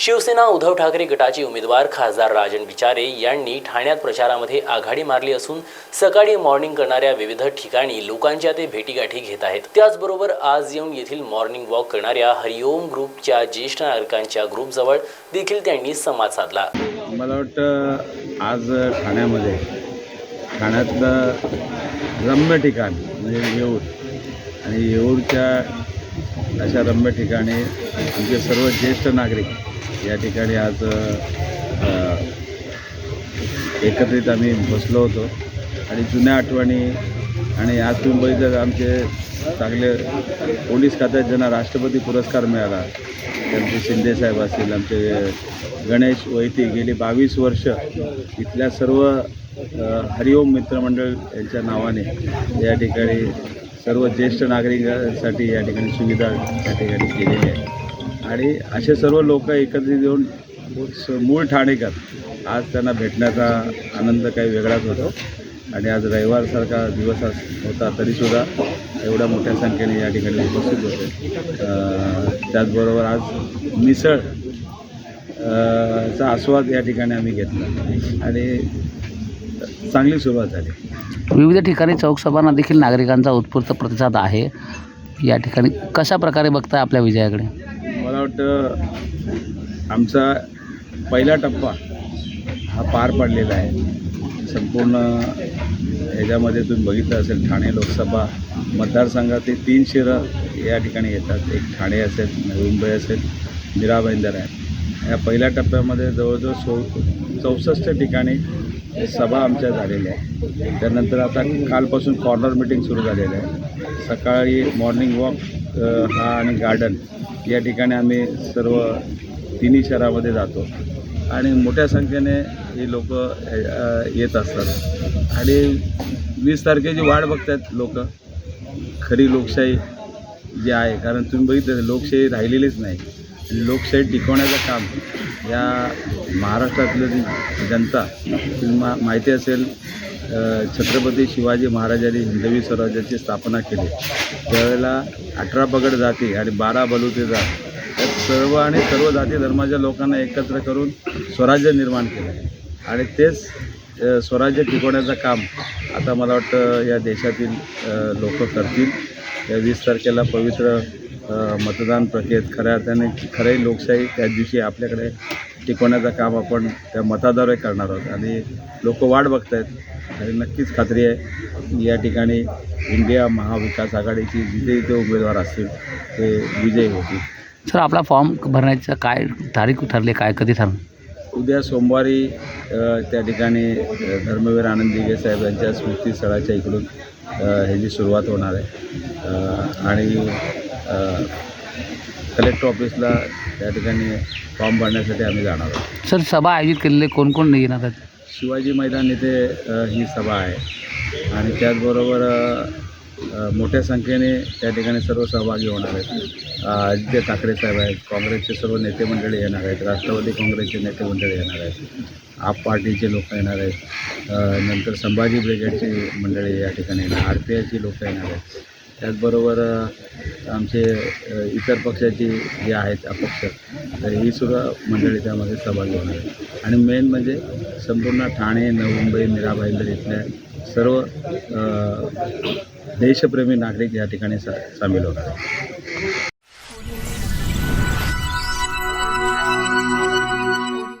शिवसेना उद्धव ठाकरे गटाचे उमेदवार खासदार राजन विचारे यांनी ठाण्यात प्रचारामध्ये आघाडी मारली असून सकाळी मॉर्निंग करणाऱ्या विविध ठिकाणी लोकांच्या ते भेटीगाठी घेत आहेत. त्याचबरोबर आज येऊन येथील मॉर्निंग वॉक करणाऱ्या हरिओम ग्रुपच्या ज्येष्ठ नागरिकांच्या ग्रुपजवळ देखील त्यांनी संवाद साधला. मला वाटतं आज ठाण्यामध्ये ठाण्यातलं रम्य ठिकाण म्हणजे येऊर आणि येऊरच्या अशा रम्य ठिकाणी आमचे सर्व ज्येष्ठ नागरिक या ठिकाणी आज एकत्रित आम्ही बसलो होतो. आणि जुन्या आठवणी आणि आज तुम्ही बघितलं आमचे चांगले पोलीस खात्यात ज्यांना राष्ट्रपती पुरस्कार मिळाला त्यांचे शिंदेसाहेब असतील आमचे गणेश वैती गेली बावीस वर्ष इथल्या सर्व हरिओम मित्रमंडळ यांच्या नावाने या ठिकाणी सर्व ज्येष्ठ नागरिकांसाठी या ठिकाणी सुविधा या ठिकाणी केलेली आहे. आणि असे सर्व लोक एकत्रित येऊन स- मूळ ठाणेकर आज त्यांना भेटण्याचा आनंद काही वेगळाच होतो. आणि आज रविवारसारखा दिवस होता तरीसुद्धा एवढ्या मोठ्या संख्येने या ठिकाणी उपस्थित होते. त्याचबरोबर आज मिसळ चा आस्वाद या ठिकाणी आम्ही घेतला. आणि चांगली सुरुवात झाली. विविध ठिकाणी चौकसभांना देखील नागरिकांचा उत्स्फूर्त प्रतिसाद आहे. या ठिकाणी कशा प्रकारे बघताय आपल्या विजयाकडे? मला वाटतं आमचा पहिला टप्पा हा पार पडलेला आहे. संपूर्ण ह्याच्यामध्ये तुम्ही बघितलं असेल ठाणे लोकसभा मतदारसंघातील तीन शिरं या ठिकाणी येतात. एक ठाणे असेल नवी मुंबई असेल मीरा भाईंदर आहे. या पहिल्या टप्प्यामध्ये जवळजवळ सो चौसष्ट ठिकाणी सभा आमच्या झालेल्या आहे त्यानंतर आता कालपासून कॉर्नर मिटिंग सुरू झालेलं आहे. सकाळी मॉर्निंग वॉक हा आणि गार्डन या ठिकाणी आम्ही सर्व तिन्ही शहरामध्ये जातो. आणि मोठ्या संख्येने ही लोक येत असतात. आणि वीस तारखेची वाट बघतात लोक. खरी लोकशाही जी आहे कारण तुम्ही बघितलं लोकशाही राहिलेलीच नाही. लोकशाही टिकवण्याचं काम या महाराष्ट्रातलं जनता तुम्हाला माहिती असेल छत्रपती शिवाजी महाराजांनी हिंदवी स्वराज्याची स्थापना केली. त्यावेळेला अठरा पगड जाती आणि बारा बलुते जात. त्या सर्व आणि सर्व जाती धर्माच्या लोकांना एकत्र करून स्वराज्य निर्माण केलं. आणि तेच स्वराज्य टिकवण्याचं काम आता मला वाटतं या देशातील लोक करतील. या वीस तारखेला पवित्र मतदान प्रक्रियेत खऱ्या अर्थाने खरी लोकशाही त्या दिवशी आपल्याकडे टिकवण्याचं काम आपण त्या मताद्वारे करणार आहोत. आणि लोक वाट बघत आहेत आणि नक्कीच खात्री आहे या ठिकाणी इंडिया महाविकास आघाडीची जिथे जिथे उमेदवार असतील ते विजयी होतील. सर आपला फॉर्म भरण्याचं काय तारीख ठरली काय कधी ठरलं उद्या सोमवारी त्या ठिकाणी धर्मवीर आनंद दिघे साहेब यांच्या स्मृतीस्थळाच्या इकडून ह्याची सुरुवात होणार आहे. आणि कलेक्टर ऑफिसला त्या ठिकाणी फॉर्म भरण्यासाठी आम्ही जाणार आहोत. सर सभा आयोजित केलेले कोण कोण येणार आहेत? शिवाजी मैदान येथे ही सभा आहे. आणि त्याचबरोबर मोठ्या संख्येने त्या ठिकाणी सर्व सहभागी होणार आहेत. आदित्य ठाकरे साहेब आहेत. काँग्रेसचे सर्व नेते मंडळी येणार आहेत. राष्ट्रवादी काँग्रेसचे नेते मंडळी येणार आहेत. आप पार्टीचे लोक येणार आहेत. नंतर संभाजी ब्रिगेडची मंडळी या ठिकाणी येणार. आर पी आयची लोक येणार आहेत. त्याचबरोबर आमचे इतर पक्षाची जे आहेत अपक्ष तर ही सुद्धा मंडळी त्यामध्ये सहभागी होणार आहे आणि मेन म्हणजे संपूर्ण ठाणे नवी मुंबई मीरा भाईंदर इथल्या सर्व देशप्रेमी नागरिक या ठिकाणी सा सामील होणार आहे